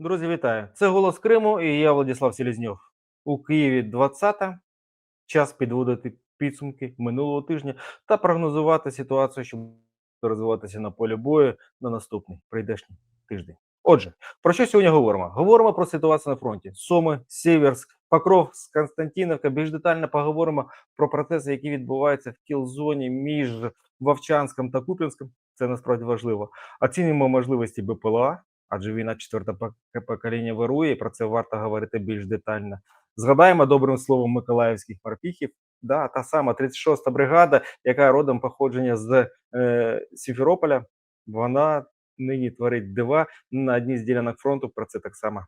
Друзі, вітаю! Це голос Криму і я Владислав Селезньов. У Києві 20 час підводити підсумки минулого тижня та прогнозувати ситуацію, що буде розвиватися на полі бою на наступний прийдешній тиждень. Отже, про що сьогодні говоримо? Говоримо про ситуацію на фронті: Суми, Сіверськ, Покровськ, Константинівка. Більш детально поговоримо про процеси, які відбуваються в кіл-зоні між Вовчанськом та Куп'янськом. Це насправді важливо. Оцінюємо можливості БПЛА, адже війна четверте покоління вирує. і Про це варто говорити більш детально. Згадаємо добрим словом миколаївських морпіхів. Да, та сама 36-та бригада, яка родом походження з е, Сімферополя, вона нині творить дива на одній з ділянок фронту. Про це так само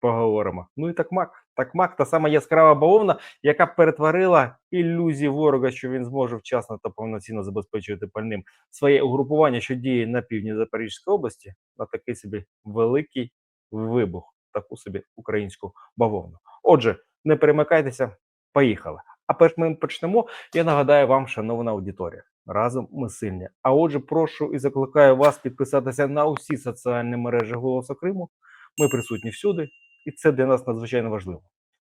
поговоримо. Ну і такмак. Такмак, та сама яскрава бавовна, яка перетворила ілюзії ворога, що він зможе вчасно та повноцінно забезпечувати пальним своє угрупування, що діє на півдні Запорізької області, на такий собі великий вибух, таку собі українську бавовну. Отже, не перемикайтеся, поїхали. А перш ми почнемо, я нагадаю вам, шановна аудиторія, разом ми сильні. А отже, прошу і закликаю вас підписатися на усі соціальні мережі Голосу Криму. Ми присутні всюди, і це для нас надзвичайно важливо.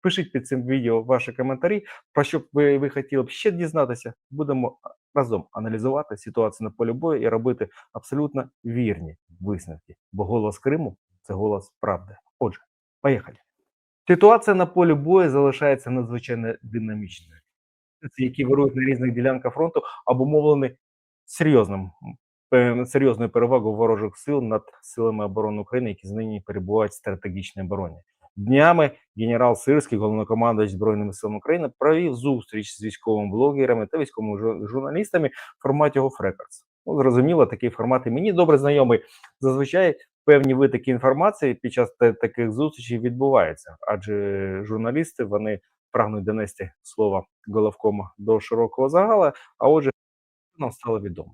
Пишіть під цим відео ваші коментарі, про що ви, ви хотіли б ще дізнатися. Будемо разом аналізувати ситуацію на полі бою і робити абсолютно вірні висновки. Бо голос Криму це голос правди. Отже, поїхали. Ситуація на полі бою залишається надзвичайно динамічною. Які вирують на різних ділянках фронту, обумовлені серйозним серйозною перевагою ворожих сил над силами оборони України, які нині перебувають в стратегічній обороні. Днями генерал Сирський, головнокомандувач Збройними силами України, провів зустріч з військовими блогерами та військовими журналістами в форматі Records. Ну, зрозуміло, такий формат і мені добре знайомий. Зазвичай певні витоки інформації під час таких зустрічей відбуваються, адже журналісти вони прагнуть донести слово головкома до широкого загала. А отже, нам стало відомо.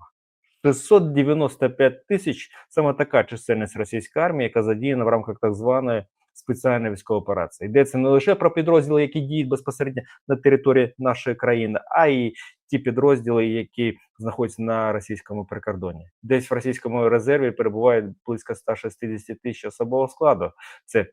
695 тисяч саме така чисельність російської армії, яка задіяна в рамках так званої спеціальної військової операції. Йдеться не лише про підрозділи, які діють безпосередньо на території нашої країни, а й ті підрозділи, які знаходяться на російському прикордоні. Десь в російському резерві перебуває близько 160 тисяч особового складу. Це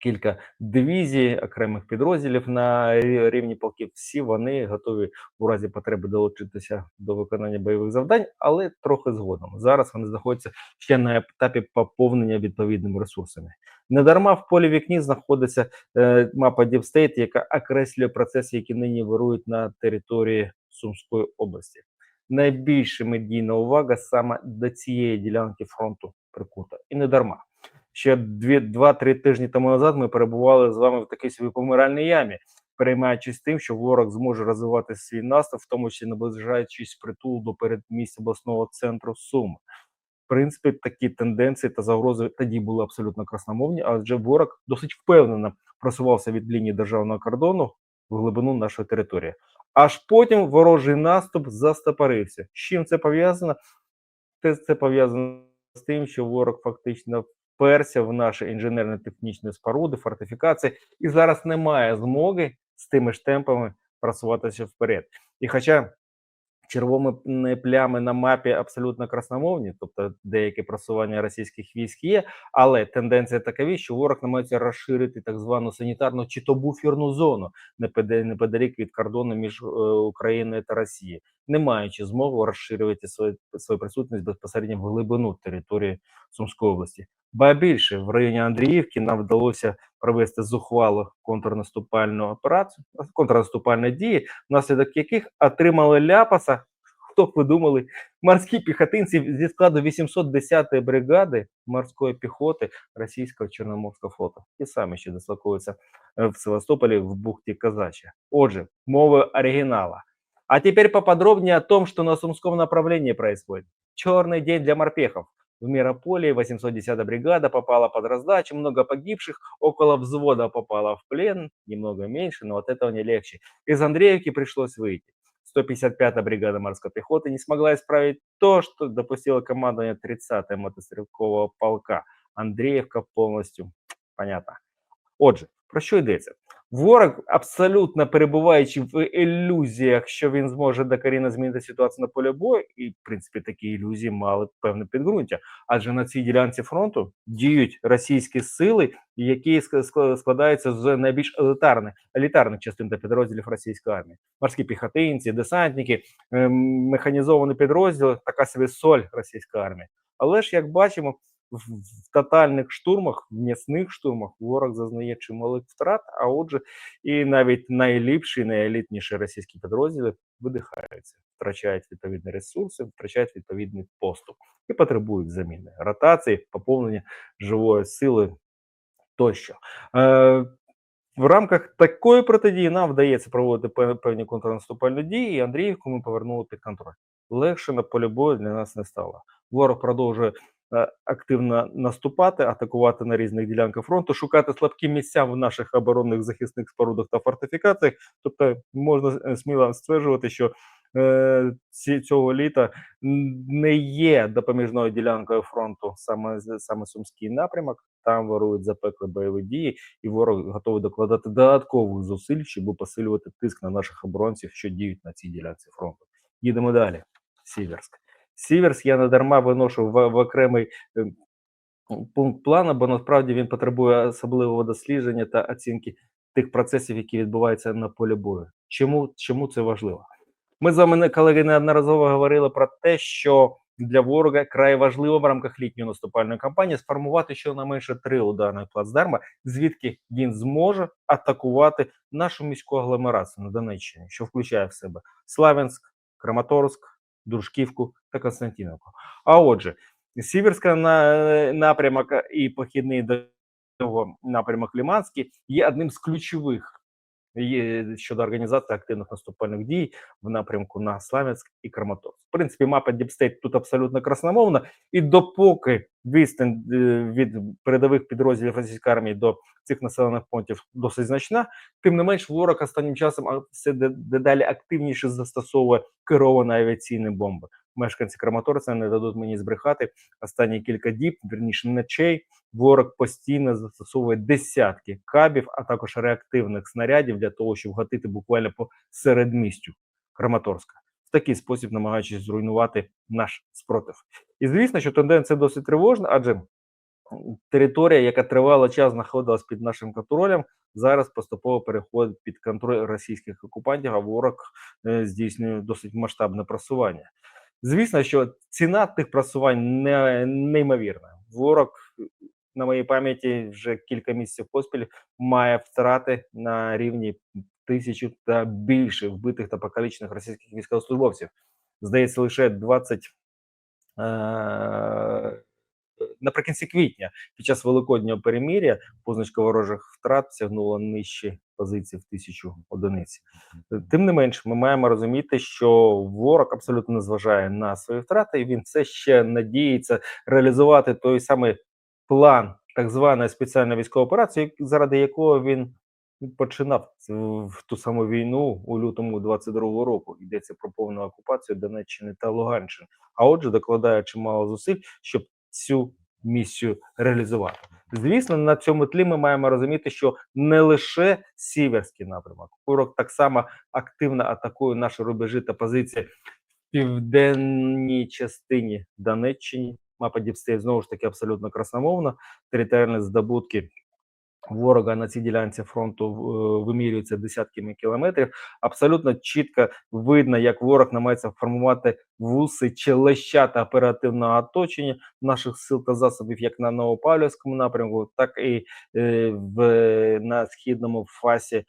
кілька дивізій, окремих підрозділів на рівні полків. Всі вони готові у разі потреби долучитися до виконання бойових завдань, але трохи згодом. Зараз вони знаходяться ще на етапі поповнення відповідними ресурсами. Недарма в полі вікні знаходиться е, мапа State, яка окреслює процеси, які нині вирують на території Сумської області. Найбільша медійна увага саме до цієї ділянки фронту прикута. І не дарма. Ще дві, два-три тижні тому назад ми перебували з вами в такій собі помиральній ямі, переймаючись тим, що ворог зможе розвивати свій наступ, в тому числі наближаючись притул до передмість обласного центру Сум. В принципі, такі тенденції та загрози тоді були абсолютно красномовні, адже ворог досить впевнено просувався від лінії державного кордону в глибину нашої території. Аж потім ворожий наступ застопорився. З чим це пов'язано? Те це пов'язано з тим, що ворог фактично вперся в наші інженерно-технічні споруди, фортифікації, і зараз немає змоги з тими ж темпами просуватися вперед. І хоча червоні плями на мапі абсолютно красномовні, тобто деякі просування російських військ є, але тенденція такова, що ворог намагається розширити так звану санітарну чи то буферну зону неподалік від кордону між е, Україною та Росією, не маючи змоги розширювати свою, свою присутність безпосередньо в глибину території Сумської області. Ба більше в районі Андріївки нам вдалося провести зухвалу контрнаступальну операцію, контрнаступальні дії, внаслідок яких отримали ляпаса. Хто б ви думали, морські піхотинці зі складу 810-ї бригади морської піхоти російського Чорноморського флоту. І самі ще дислокуються е, в Севастополі в бухті Казачья. Отже, мовою оригинала. А теперь поподробнее о том, что на Сумском направлении происходит. Черный день для морпехов. В Мирополе 810-я бригада попала под раздачу, много погибших, около взвода попало в плен, немного меньше, но от этого не легче. Из Андреевки пришлось выйти. 155-я бригада морской пехоты не смогла исправить то, что допустило командование 30-й мотострелкового полка. Андреевка полностью понятно. Отже, про що йдеться? Ворог, абсолютно перебуваючи в ілюзіях, що він зможе докорінно змінити ситуацію на полі бою, і в принципі такі ілюзії мали певне підґрунтя. Адже на цій ділянці фронту діють російські сили, які ск- ск- складаються з найбільш елітарних елітарних частин та підрозділів російської армії: морські піхотинці, десантники, ем, механізовані підрозділи, така собі соль російської армії. Але ж як бачимо, в, тотальних штурмах, в м'ясних штурмах ворог зазнає чималих втрат. А отже, і навіть найліпші, найелітніші російські підрозділи видихаються, втрачають відповідні ресурси, втрачають відповідний поступ і потребують заміни, ротації, поповнення живої сили тощо. Е, в рамках такої протидії нам вдається проводити певні контрнаступальні дії, і Андріївку ми повернули під контроль. Легше на полі бою для нас не стало. Ворог продовжує активно наступати, атакувати на різних ділянках фронту, шукати слабкі місця в наших оборонних захисних спорудах та фортифікаціях. Тобто можна е, сміло стверджувати, що е, ці, цього літа не є допоміжною ділянкою фронту саме саме Сумський напрямок. Там ворують запекли бойові дії, і ворог готовий докладати додаткових зусиль, щоб посилювати тиск на наших оборонців, що діють на цій ділянці фронту. Їдемо далі. Сіверськ. Сіверськ я не дарма виношу в, в окремий е, пункт плану, бо насправді він потребує особливого дослідження та оцінки тих процесів, які відбуваються на полі бою. Чому, чому це важливо? Ми з вами, колеги, неодноразово говорили про те, що для ворога край важливо в рамках літньої наступальної кампанії сформувати щонайменше три ударних плацдарма, звідки він зможе атакувати нашу міську агломерацію на Донеччині, що включає в себе Славянськ, Краматорськ, Дружківку та Константинівку. А отже, Сіверська на напрямок і похідний до цього напрямок Лиманський є одним з ключових щодо організації активних наступальних дій в напрямку на Славянськ і Краматорськ. В принципі, мапа Діпстейт тут абсолютно красномовна, і допоки відстань е, від передових підрозділів російської армії до цих населених пунктів досить значна, тим не менш, ворог останнім часом все де- дедалі активніше застосовує керовані авіаційні бомби. Мешканці Краматорця не дадуть мені збрехати останні кілька діб, вірніше ночей. Ворог постійно застосовує десятки кабів, а також реактивних снарядів для того, щоб гатити буквально по середмістю Краматорська. В такий спосіб намагаючись зруйнувати наш спротив. І звісно, що тенденція досить тривожна, адже територія, яка тривалий час знаходилась під нашим контролем, зараз поступово переходить під контроль російських окупантів, а ворог е, здійснює досить масштабне просування. Звісно, що ціна тих просувань не, неймовірна. Ворог, на моїй пам'яті, вже кілька місяців поспіль має втрати на рівні тисячу та більше вбитих та покалічених російських військовослужбовців. Здається, лише 20 е- наприкінці квітня під час великоднього переміря позначка ворожих втрат сягнула нижче позицій в тисячу одиниць. Тим не менш, ми маємо розуміти, що ворог абсолютно не зважає на свої втрати, і він все ще надіється реалізувати той самий план так званої спеціальної військової операції, заради якого він починав в ту саму війну у лютому 22-го року. Йдеться про повну окупацію Донеччини та Луганщини. А отже, докладає чимало зусиль, щоб цю місію реалізувати. Звісно, на цьому тлі ми маємо розуміти, що не лише сіверський напрямок, Курок так само активно атакує наші рубежі та позиції в південній частині Донеччини. Мапа Діпстей знову ж таки абсолютно красномовна. Територіальні здобутки ворога на цій ділянці фронту е, вимірюються десятками кілометрів. Абсолютно чітко видно, як ворог намагається формувати вуси чи лещата оперативного оточення наших сил та засобів, як на Новопавлівському напрямку, так і е, в на східному фасі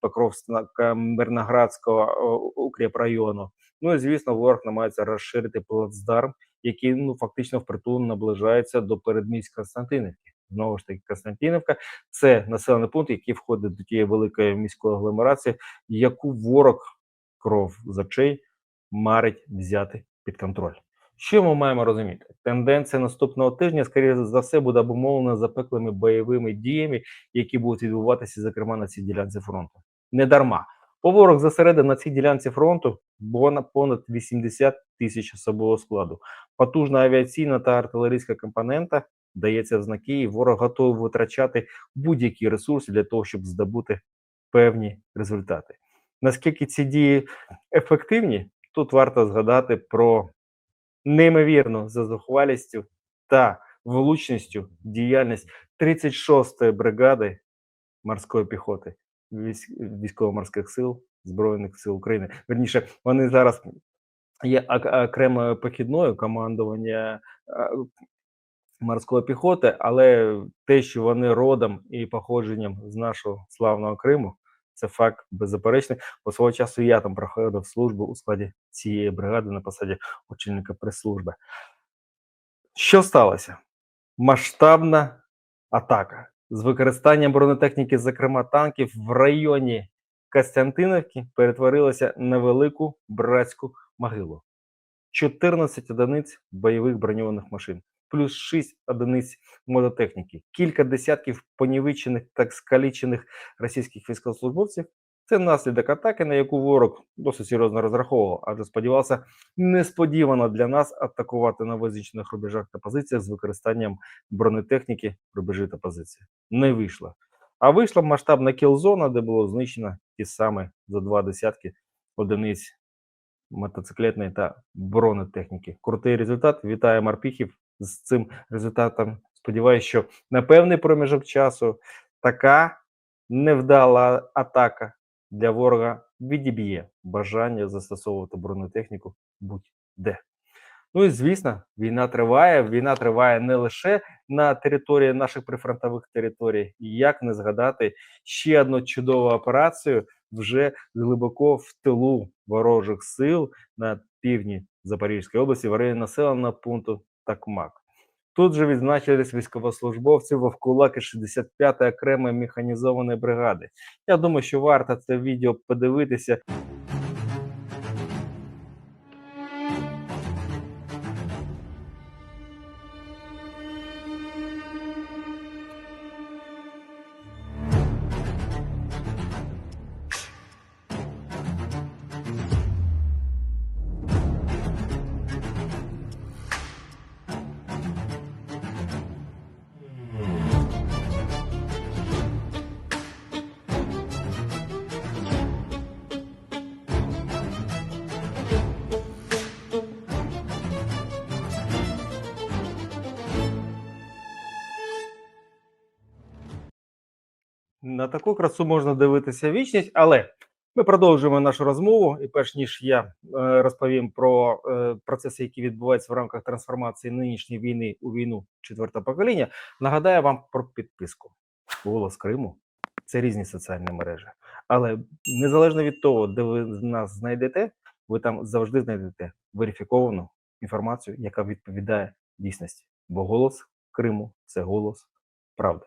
Покровська Мирноградського укріпрайону. Ну і звісно, ворог намагається розширити плацдарм, який ну фактично впритул наближається до передмість Константинівки. Знову ж таки, Константинівка це населений пункт, який входить до тієї великої міської агломерації, яку ворог кров з очей марить взяти під контроль. Що ми маємо розуміти? Тенденція наступного тижня, скоріше за все, буде обумовлена запеклими бойовими діями, які будуть відбуватися, зокрема на цій ділянці фронту. Не дарма. Бо ворог зосередив на цій ділянці фронту понад понад 80 тисяч особового складу. Потужна авіаційна та артилерійська компонента дається знаки, і ворог готовий витрачати будь-які ресурси для того, щоб здобути певні результати. Наскільки ці дії ефективні, тут варто згадати про неймовірну за зухвалістю та влучністю діяльність 36-ї бригади морської піхоти військ- військово-морських сил Збройних сил України. Верніше, вони зараз є окремою похідною командування морської піхоти, але те, що вони родом і походженням з нашого славного Криму, це факт беззаперечний. Бо свого часу я там проходив службу у складі цієї бригади на посаді очільника прес-служби. Що сталося? Масштабна атака з використанням бронетехніки, зокрема танків, в районі Костянтинівки перетворилася на велику братську могилу. 14 одиниць бойових броньованих машин, плюс 6 одиниць мототехніки, кілька десятків понівечених та скалічених російських військовослужбовців. Це наслідок атаки, на яку ворог досить серйозно розраховував, адже сподівався несподівано для нас атакувати на визначених рубежах та позиціях з використанням бронетехніки, рубежі та позиції. Не вийшло. А вийшла масштабна кілзона, де було знищено ті самі за два десятки одиниць мотоциклетної та бронетехніки. Крутий результат. Вітаю Марпіхів з цим результатом. Сподіваюся, що на певний проміжок часу така невдала атака для ворога відіб'є бажання застосовувати бронетехніку будь-де. Ну і звісно, війна триває. Війна триває не лише на території наших прифронтових територій. І як не згадати ще одну чудову операцію вже глибоко в тилу ворожих сил на півдні Запорізької області, в районі населеного пункту Такмак. Тут же відзначились військовослужбовці Вовкулаки 65-ї окремої механізованої бригади. Я думаю, що варто це відео подивитися. На таку красу можна дивитися вічність, але ми продовжуємо нашу розмову. І перш ніж я е, розповім про е, процеси, які відбуваються в рамках трансформації нинішньої війни у війну четвертого покоління, нагадаю вам про підписку. Голос Криму це різні соціальні мережі. Але незалежно від того, де ви нас знайдете, ви там завжди знайдете верифіковану інформацію, яка відповідає дійсності. Бо голос Криму це голос правди.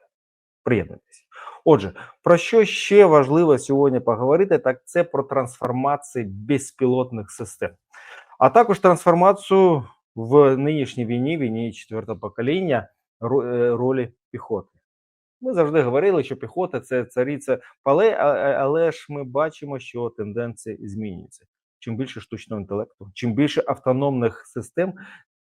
Приєднуйтесь. Отже, про що ще важливо сьогодні поговорити, так це про трансформацію безпілотних систем, а також трансформацію в нинішній війні, війні четвертого покоління, е, ролі піхоти. Ми завжди говорили, що піхота це цариця пале, але ж ми бачимо, що тенденції змінюються. Чим більше штучного інтелекту, чим більше автономних систем,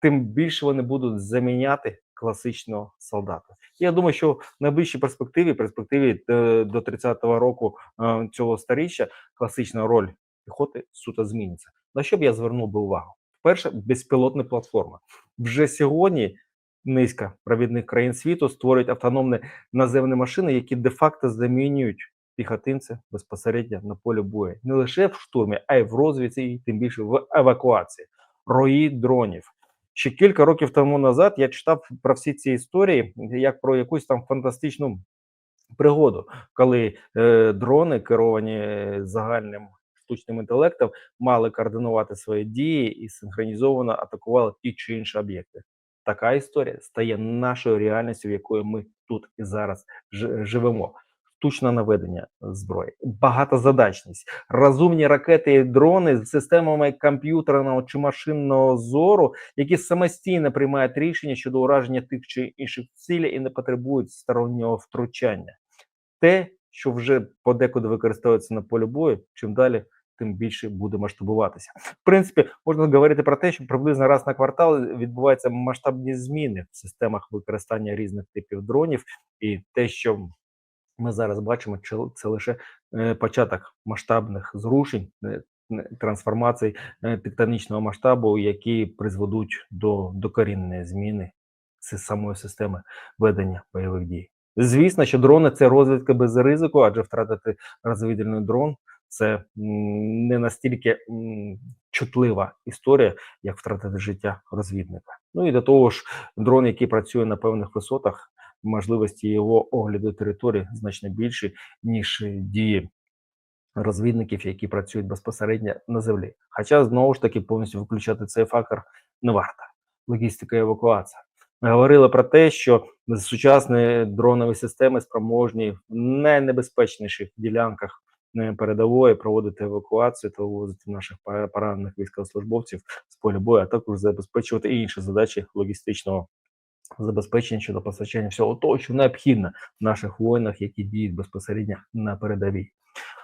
тим більше вони будуть заміняти класичного солдата. Я думаю, що в найближчій перспективі, перспективі е, до 30-го року е, цього сторіччя, класична роль піхоти суто зміниться. На що б я звернув би увагу? Перше, безпілотна платформа. Вже сьогодні низка провідних країн світу створюють автономні наземні машини, які де-факто замінюють піхотинця безпосередньо на полі бою. Не лише в штурмі, а й в розвідці, і тим більше в евакуації. Рої дронів. Ще кілька років тому назад я читав про всі ці історії, як про якусь там фантастичну пригоду, коли е, дрони, керовані е, загальним штучним інтелектом, мали координувати свої дії і синхронізовано атакували ті чи інші об'єкти. Така історія стає нашою реальністю, в якої ми тут і зараз живемо. Штучне наведення зброї, багатозадачність, розумні ракети і дрони з системами комп'ютерного чи машинного зору, які самостійно приймають рішення щодо ураження тих чи інших цілей і не потребують стороннього втручання. Те, що вже подекуди використовується на полі бою, чим далі, тим більше буде масштабуватися. В принципі, можна говорити про те, що приблизно раз на квартал відбуваються масштабні зміни в системах використання різних типів дронів, і те, що Ми зараз бачимо, що це лише е, початок масштабних зрушень, е, трансформацій тектонічного масштабу, які призведуть до докорінної зміни самої системи ведення бойових дій. Звісно, що дрони це розвідка без ризику, адже втратити розвідувальний дрон це не настільки чутлива історія, як втратити життя розвідника. Ну і до того ж, дрон, який працює на певних висотах, можливості його огляду території значно більші, ніж е, дії розвідників, які працюють безпосередньо на землі. Хоча знову ж таки повністю виключати цей фактор не варто. Логістика і евакуація. Говорили про те, що сучасні дронові системи спроможні в найнебезпечніших ділянках е, передової проводити евакуацію та вивозити наших поранених військовослужбовців з поля бою, а також забезпечувати інші задачі логістичного забезпечення щодо постачання всього того, що необхідно наших воїнах, які діють безпосередньо на передовій.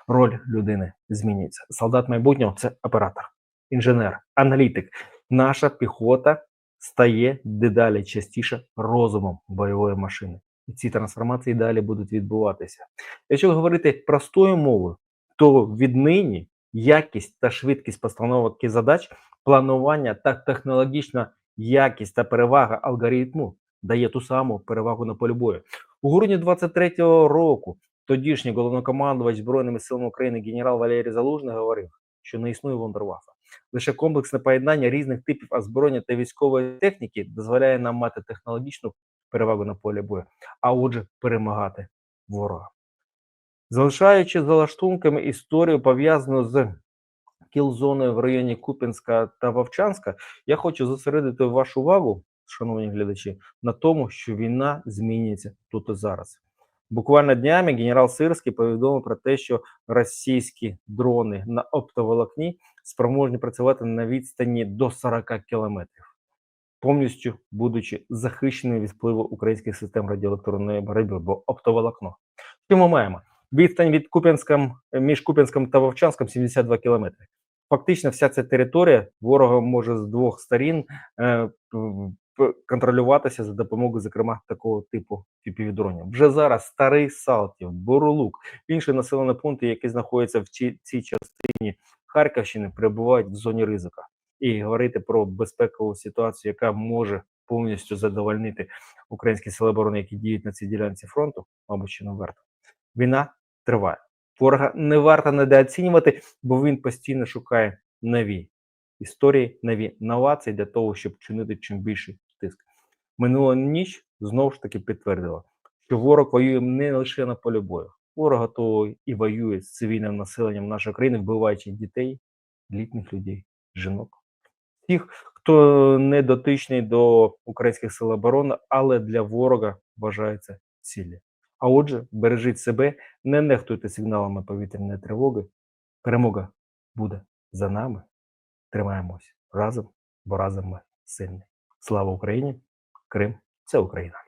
Роль людини змінюється. Солдат майбутнього це оператор, інженер, аналітик. Наша піхота стає дедалі частіше розумом бойової машини. І ці трансформації далі будуть відбуватися. Якщо говорити простою мовою, то віднині якість та швидкість постановки задач, планування та технологічна якість та перевага алгоритму дає ту саму перевагу на полі бою. У грудні 23-го року тодішній головнокомандувач Збройними силами України генерал Валерій Залужний говорив, що не існує вундервафа. Лише комплексне поєднання різних типів озброєння та військової техніки дозволяє нам мати технологічну перевагу на полі бою, а отже, перемагати ворога. Залишаючи за лаштунками історію, пов'язану з кіл-зоною в районі Куп'янська та Вовчанська, я хочу зосередити вашу увагу, шановні глядачі, на тому, що війна змінюється тут і зараз. Буквально днями генерал Сирський повідомив про те, що російські дрони на оптоволокні спроможні працювати на відстані до 40 кілометрів, повністю будучи захищеними від впливу українських систем радіоелектронної боротьби, бо оптоволокно. Що ми маємо? Відстань від Куп'янськом між Куп'янськом та Вовчанськом 72 кілометри. Фактично, вся ця територія ворога може з двох сторін е, контролюватися за допомогою, зокрема, такого типу дронів. Вже зараз старий Салтів, Боролук, інші населені пункти, які знаходяться в ці- цій частині Харківщини, перебувають в зоні ризика. І говорити про безпекову ситуацію, яка може повністю задовольнити українські сили оборони, які діють на цій ділянці фронту, мабуть, ще не варто. Війна триває. Ворога не варто недооцінювати, бо він постійно шукає нові історії, нові новації для того, щоб чинити чим більший тиск. Минула ніч знову ж таки підтвердила, що ворог воює не лише на полі бою. Ворог готовий і воює з цивільним населенням нашої країни, вбиваючи дітей, літніх людей, жінок. Тих, хто не дотичний до українських сил оборони, але для ворога вважається цілі. А отже, бережіть себе, не нехтуйте сигналами повітряної тривоги. Перемога буде за нами. Тримаємось разом, бо разом ми сильні. Слава Україні! Крим це Україна.